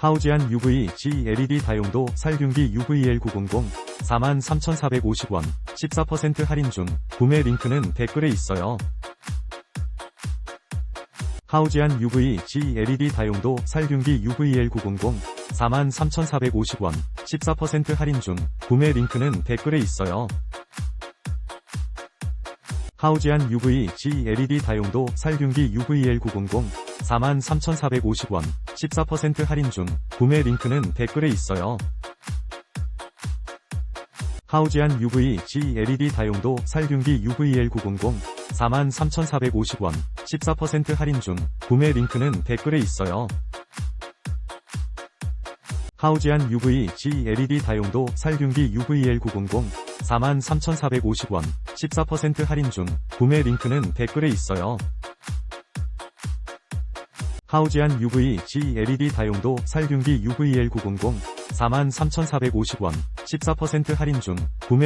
하우지안 UV G LED 다용도 살균기 UVL900 43,450원 14% 할인 중 구매 링크는 댓글에 있어요. 하우지안 UV G LED 다용도 살균기 UVL900 43,450원 14% 할인 중 구매 링크는 댓글에 있어요. 하우지안 UV G LED 다용도 살균기 UVL900 43,450원 14% 할인 중 구매 링크는 댓글에 있어요. 하우지안 UV G LED 다용도 살균기 UVL900 43,450원 14% 할인 중 구매 링크는 댓글에 있어요. 하우지안 UV G LED 다용도 살균기 UVL900 43,450원 14% 할인 중 구매 링크는 댓글에 있어요. 하우지안 UV G LED 다용도 살균기 UVL900 43,450원 14% 할인 중 구매